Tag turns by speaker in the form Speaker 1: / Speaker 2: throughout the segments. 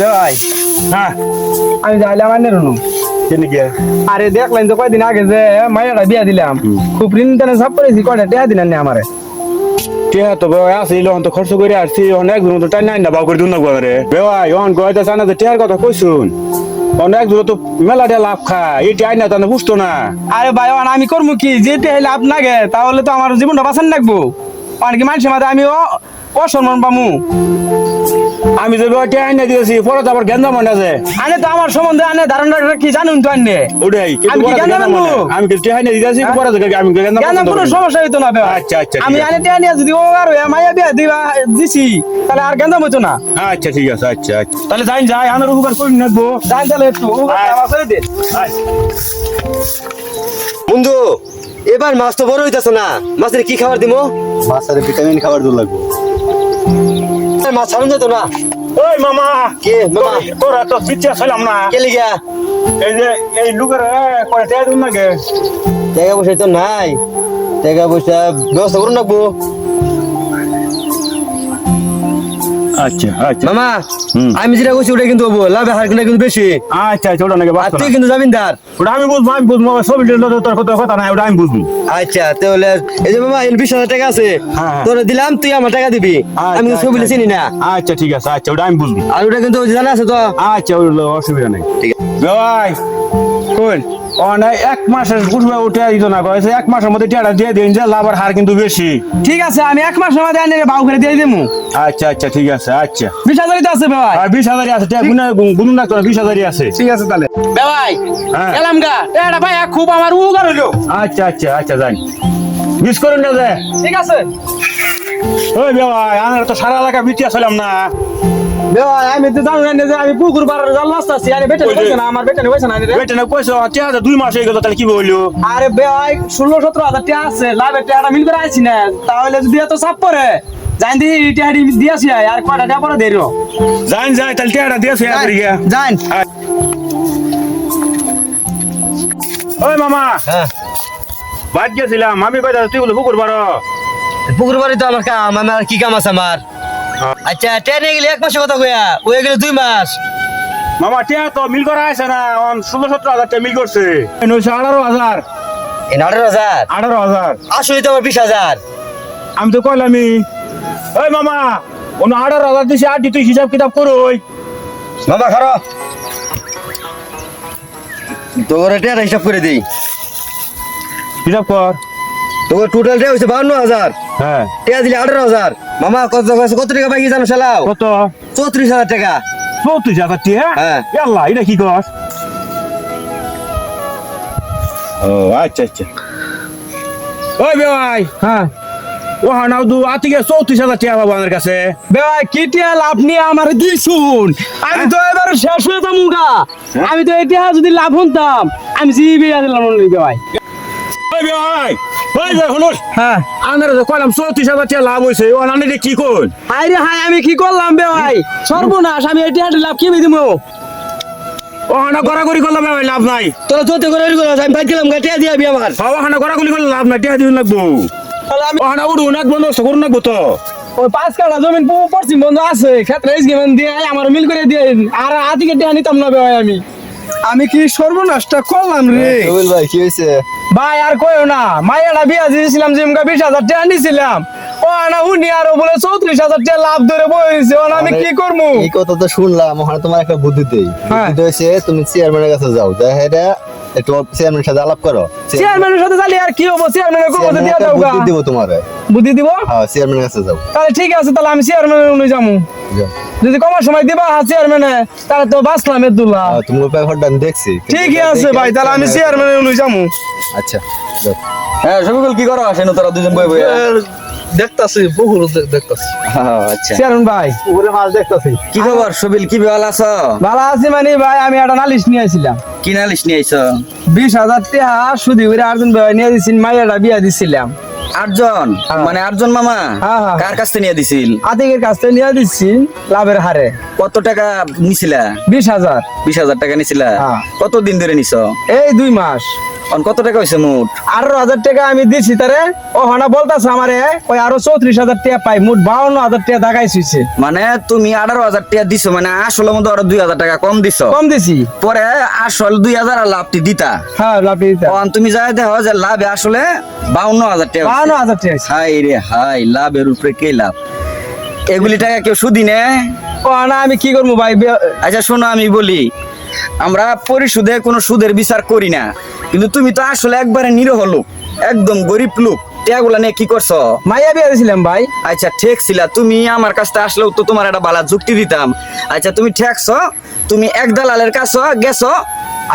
Speaker 1: ভাই
Speaker 2: হ্যাঁ।
Speaker 1: আমি যাইলাম আনের নু
Speaker 2: কেন গিয়া?
Speaker 1: আরে দেখলেন তো কয়দিন আগে যে মায়েরা বিয়া দিলাম। খুব ঋণ টানে সব করেছি কয়টা টেয়া দিলেন না আমারে?
Speaker 2: টিয়া তো বেওয়াই আছে ইলো তো খরচ করে আসছি অনেক দূর তো টাইম নাই না বাউ করে দুন না রে বেওয়াই অন গয়তে জানা যে টিয়ার কথা কইছুন অনেক দূর তো মেলা টিয়া লাভ খা এই টিয়াই না তাহলে বুঝতো না।
Speaker 1: আরে ভাই আমি করব কি? যেতে আপ নাগে তাহলে তো আমার জীবনটা বাঁচান লাগবো। অনেক মানুষের মাঝে আমি ও অসম্মান পামু।
Speaker 2: আমি যে বেওয়াই টিয়া আইনা দিয়েছি পরে তো আবার গেন্দা মনে আছে।
Speaker 1: আনে তো আমার সম্বন্ধে আনে ধারণা কি জানুন তো আনে
Speaker 2: ওটাই
Speaker 1: আমি কি
Speaker 2: তো
Speaker 1: গেন্দা
Speaker 2: আমি টিয়া দিয়েছি পরে তো আমি গেন্দা
Speaker 1: কেন কোনো সমস্যা হইতো না
Speaker 2: আচ্ছা, আচ্ছা,
Speaker 1: আমি আনে টেয়া নিয়ে যদি ও আর মাইয়া বিয়া দিবা দিছি তাহলে আর গেন্দা হইতো না।
Speaker 2: আচ্ছা ঠিক আছে আচ্ছা আচ্ছা। তাহলে যাই যাই আমার উপকার করে নেব
Speaker 1: যাই তাহলে একটু ও আমার করে দে।
Speaker 3: বন্ধু এবার মাছ তো বড় হইতাছে না। মাছের কি খাবার দিমো?
Speaker 4: মাছের ভিটামিন খাবার দূর লাগবে।
Speaker 3: মাছ ছাড়ুন যেত না।
Speaker 2: ওই মামা।
Speaker 3: কে মামা?
Speaker 2: তোর- তো পিছিয়ে আসলাম না।
Speaker 3: কে লিগা?
Speaker 2: এই যে এই লোকের
Speaker 3: টাকা পয়সা তো নাই। টাকা পয়সা ব্যবস্থা করুন রাখব
Speaker 2: আচ্ছা আচ্ছা।
Speaker 3: মামা আমি যেটা ওটা কিন্তু লাভ হার কিন্তু বেশি।
Speaker 2: আচ্ছা আচ্ছা ওটা নাকি
Speaker 3: তুই কিন্তু জামিনদার।
Speaker 2: ওটা আমি বুঝব আমি বুঝব তোর কথা কথা নাই ওটা আমি বুঝব।
Speaker 3: আচ্ছা তাহলে এই যে মামা বিশ হাজার টাকা আছে
Speaker 2: হ্যাঁ।
Speaker 3: তোর দিলাম তুই আমার টাকা দিবি। আমি
Speaker 2: আচ্ছা,
Speaker 3: ছবি
Speaker 2: আচ্ছা।
Speaker 3: চিনি না।
Speaker 2: আচ্ছা ঠিক আছে আচ্ছা ওটা আমি বুঝব।
Speaker 3: আর ওটা কিন্তু জানা আছে তো।
Speaker 2: আচ্ছা অসুবিধা নেই।
Speaker 3: ঠিক
Speaker 2: কোন অনেক এক মাসের উঠে দিত না কয়েছে এক মাসের মধ্যে টিয়াটা দিয়ে দিন যে লাভের হার কিন্তু বেশি।
Speaker 1: ঠিক আছে আমি এক মাসের মধ্যে বাউ করে দিয়ে দেবো
Speaker 2: আচ্ছা আচ্ছা ঠিক আছে। আচ্ছা
Speaker 1: বিশ হাজারই তো আছে ভাই।
Speaker 2: আর বিশ হাজারই আছে। গুনুন না তোরা বিশ হাজারই আছে।
Speaker 1: ঠিক আছে তাহলে। ভাই
Speaker 2: হ্যাঁ।
Speaker 1: গা। এটা ভাই খুব আমার উপকার হইল।
Speaker 2: আচ্ছা আচ্ছা আচ্ছা যাই মিস করুন না যে।
Speaker 1: ঠিক আছে।
Speaker 2: ওই ভাই আমার তো সারা এলাকা বিচি আসলাম না।
Speaker 1: আমি তো জানি না যে আমি পুকুর পাড়ার জাল আছি আরে বেটে
Speaker 2: ওই
Speaker 1: না আমার বেটে কইছে না রে।
Speaker 2: বেটে না কইছো টিয়া দুই মাস হয়ে গেল তাহলে কি বলল?
Speaker 1: আরে ভাই ষোলো সতেরো হাজার টাকা আছে। লাভের টাকাটা মিল করে আইছি না। তাহলে যদি এত চাপ পরে জানি দি টাকাটি দিয়েছি আর কয়টা টাকা পরে দেরো
Speaker 2: যাই যাই তাহলে টিয়াটা দিয়েছে এক গিয়া
Speaker 1: জান
Speaker 2: ওই মামা
Speaker 3: হ্যাঁ।
Speaker 2: বাদ গেছিলাম আমি কইতা তুই বলে পুকুর পারো
Speaker 3: পুকুর বাড়ি তো আমার কাম আমার কি কাম আছে আমার? আচ্ছা ট্রেনে গেলে এক মাসে কথা কইয়া ওই গেলে দুই মাস।
Speaker 2: মামা টিয়া তো মিল করা আছে না অন ষোলো সতেরো হাজার টাকা মিল করছে। নয়শো আঠারো হাজার।
Speaker 3: আঠারো হাজার?
Speaker 2: আঠারো হাজার।
Speaker 3: আসলে তো আমার বিশ হাজার।
Speaker 2: আমি তো কইলামই ওই মামা অন্য আঠারো হাজার দিছি? আর তুই হিসাব কিতাব করোই
Speaker 3: মামা খারো তোর এটা হিসাব করে দিই।
Speaker 2: হিসাব কর।
Speaker 3: তোর টোটাল টা বান্ন হাজার।
Speaker 2: হ্যাঁ।
Speaker 3: টাকা দিলে আঠারো হাজার। মামা কত কত- কত টাকা বাকি জানো শালাও?
Speaker 2: কত?
Speaker 3: চৌত্রিশ হাজার টাকা।
Speaker 2: চৌত্রিশ হাজার টিয়া
Speaker 3: হ্যাঁ।
Speaker 2: আল্লাহ এটা কি কর ও আচ্ছা আচ্ছা। ওই ভাই।
Speaker 1: হ্যাঁ।
Speaker 2: ও হানাও দু আতিকে চৌত্রিশ হাজার টাকা পাবো আমার কাছে।
Speaker 1: ভাই কি টিয়া লাভ নিয়ে আমার দিই শুন। আমি তো এবার শেষ হয়ে যাব গা। আমি তো এটা যদি লাভ হতাম আমি জিবি হ্যাঁ।
Speaker 2: কি
Speaker 1: আমি করলাম বে ভাই? সর্বনাশ আমি এটা লাভ কি দিব
Speaker 2: ও হানা গড়াগড়ি করলাম ভাই লাভ নাই।
Speaker 3: তোরা চোদ্দ করে করে আমি বাইক গেলাম টাকা দিয়ে আবি আমার।
Speaker 2: গড়াগড়ি করলে লাভ নাই টাকা দিন লাগবো।
Speaker 1: তাহলে আমি
Speaker 2: উড়ু নাক বন্ধ করুন নাকবো তো
Speaker 1: ওই পাঁচ কাটা জমিন পশ্চিম বন্ধ আছে ক্ষেত্রে ইসগেমেন দিয়ে আমার মিল করে দিয়ে আর আদিকে নিতাম না ভাই আমি। আমি কি সর্বনাশটা করলাম রে?
Speaker 4: ভাই কি হয়েছে
Speaker 1: ভাই আর কইও না মাইয়াটা বিয়া দিয়েছিলাম যে বিশ হাজার টাকা নিছিলাম। ও আনা উনি আরও বলে চৌত্রিশ হাজার টাকা লাভ ধরে বইছে ও আমি কি করব
Speaker 4: এই কথা তো শুনলাম ওখানে তোমার একটা বুদ্ধি দেই।
Speaker 1: হ্যাঁ।
Speaker 4: বুদ্ধি হয়েছে তুমি চেয়ারম্যানের কাছে যাও। এটা একটু চেয়ারম্যানের সাথে আলাপ করো।
Speaker 1: চেয়ারম্যানের সাথে চালি আর কি হব? চেয়ারম্যানের করব
Speaker 4: চেয়ারম্যান
Speaker 1: দিয়া দাও
Speaker 4: বুদ্ধি দিব তোমার।
Speaker 1: বুদ্ধি দিব?
Speaker 4: হ্যাঁ চেয়ারম্যানের কাছে যাও।
Speaker 1: তাহলে ঠিক আছে তাহলে আমি চেয়ারম্যানের উনি যাব যদি কমার সময় দিবা হ্যাঁ চেয়ারম্যানে তাহলে তো বাঁচলাম এদুল্লাহ
Speaker 4: হ্যাঁ, তুমি ব্যাপারটা আমি দেখছি।
Speaker 1: ঠিকই আছে ভাই তাহলে আমি চেয়ারম্যানের উনি যাব
Speaker 4: আচ্ছা
Speaker 5: হ্যাঁ শফিকুল কি করো? আসেন তোরা দুজন বই বই
Speaker 6: দেখতাছি বহু দেখতাছি।
Speaker 5: আচ্ছা।
Speaker 1: চেয়ারম্যান ভাই।
Speaker 4: পুকুরে মাছ দেখতেছি।
Speaker 5: কি খবর সবিল কি ভালো আছো?
Speaker 1: ভালো আছি মানে ভাই আমি একটা নালিশ নিয়ে আসছিলাম
Speaker 5: কি নালিশ নিয়ে আইছো?
Speaker 1: বিশ হাজার টাকা সুদি করে আর্জুন ভাই নিয়ে দিচ্ছেন মাইয়াটা বিয়া দিছিলাম।
Speaker 5: আটজন?
Speaker 1: হ্যাঁ।
Speaker 5: মানে আটজন মামা?
Speaker 1: হ্যাঁ, হ্যাঁ।
Speaker 5: কার কাছ থেকে নিয়ে দিছিল?
Speaker 1: আতিকের কাছ থেকে নিয়ে দিচ্ছি লাভের হারে।
Speaker 5: কত টাকা নিছিলা?
Speaker 1: বিশ হাজার।
Speaker 5: বিশ হাজার টাকা নিছিলা। কত দিন ধরে নিছ?
Speaker 1: এই দুই মাস।
Speaker 5: কত টাকা হয়েছে মোট?
Speaker 1: আঠারো হাজার টাকা আমি দিছি তারে। ও হনা বলতাছে আমারে ওই আরও চৌত্রিশ হাজার টাকা পাই মোট বাউন্ন হাজার টাকা ঢাকায় শুইছে
Speaker 5: মানে তুমি আঠারো হাজার টাকা দিছো মানে আসলে মধ্যে আরও দুই হাজার টাকা কম দিছো।
Speaker 1: কম দিছি।
Speaker 5: পরে আসল দুই হাজার আর লাভটি দিতা।
Speaker 1: হ্যাঁ লাভি
Speaker 5: অন তুমি যাই দেখো যে লাভে আসলে বাউন্ন হাজার টাকা।
Speaker 1: বাউন্ন হাজার টাকা
Speaker 5: হাই রে হাই লাভের উপরে কে লাভ? এগুলি টাকা কেউ সুদি নেয়
Speaker 1: ও না আমি কি করব ভাই?
Speaker 5: আচ্ছা শোনো আমি বলি আমরা পরিশোধে কোনো সুদের বিচার করি না। কিন্তু তুমি তো আসলে একবারে নিরহ লোক একদম গরিব লোক। টেয়াগুলা নিয়ে কি করছ?
Speaker 1: মাইয়া বিয়ে দিয়েছিলাম ভাই।
Speaker 5: আচ্ছা ঠেক ছিলা তুমি আমার কাছে আসলেও তো তোমার একটা বালা যুক্তি দিতাম। আচ্ছা তুমি ঠেকছ তুমি এক দালালের কাছে গেছো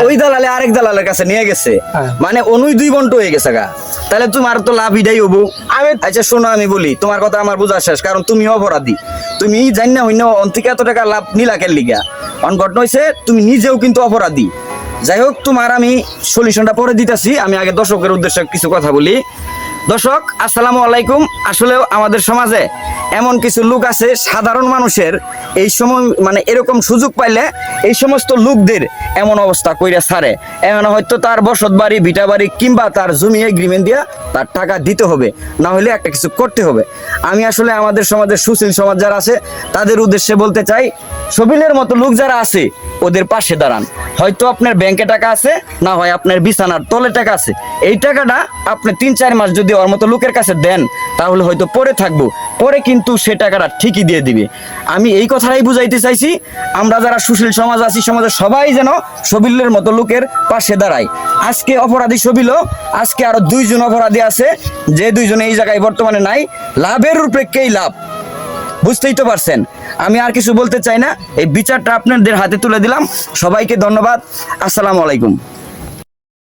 Speaker 5: ওই দালালে আরেক দালালের কাছে নিয়ে গেছে।
Speaker 1: হ্যাঁ।
Speaker 5: মানে অনুই দুই বন্ট হয়ে গেছে গা। তাহলে তোমার তো লাভ ইডাই হব।
Speaker 1: আমি
Speaker 5: আচ্ছা শোনো আমি বলি তোমার কথা আমার বোঝা শেষ কারণ তুমি অপরাধী। তুমি জানি না হইনা অন্তিকে এত টাকা লাভ নিলাকের লিগা। অন ঘটনা হয়েছে তুমি নিজেও কিন্তু অপরাধী। যাই হোক, তোমার আমি সলিউশনটা পরে দিতেছি। আমি আগে দর্শকের উদ্দেশ্যে কিছু কথা বলি। দর্শক, আসসালামু আলাইকুম। আসলেও আমাদের সমাজে এমন কিছু লোক আছে, সাধারণ মানুষের এই সময় মানে এরকম সুযোগ পাইলে এই সমস্ত লোকদের এমন অবস্থা কইরা ছাড়ে। এমন হয়তো তার বসত বাড়ি ভিটা বাড়ি কিংবা তার জমি এগ্রিমেন্ট দিয়া তার টাকা দিতে হবে, না হলে একটা কিছু করতে হবে। আমি আসলে আমাদের সমাজের সুশীল সমাজ যারা আছে, তাদের উদ্দেশ্যে বলতে চাই, সবিলের মতো লোক যারা আছে, ওদের পাশে দাঁড়ান। হয়তো আপনার ব্যাংকে টাকা আছে, না হয় আপনার বিছানার তলে টাকা আছে। এই টাকাটা আপনি তিন চার মাস যদি ওর মতো লোকের কাছে দেন, তাহলে হয়তো পরে থাকব। পরে কিন্তু সে টাকাটা ঠিকই দিয়ে দিবে। আমি এই কথাটাই বুঝাইতে চাইছি, আমরা যারা সুশীল সমাজ আছি, সমাজের সবাই যেন সবিলের মতো লোকের পাশে দাঁড়ায়। আজকে অপরাধী সবিল আজকে আরও দুইজন অপরাধী আছে যে দুইজনে এই জায়গায় বর্তমানে নাই, লাভের রূপেক্ষেই লাভ। বুঝতেই তো পারছেন? আমি আর কিছু বলতে চাই না। এই বিচারটা আপনাদের হাতে তুলে দিলাম। সবাইকে ধন্যবাদ। আসসালামু আলাইকুম।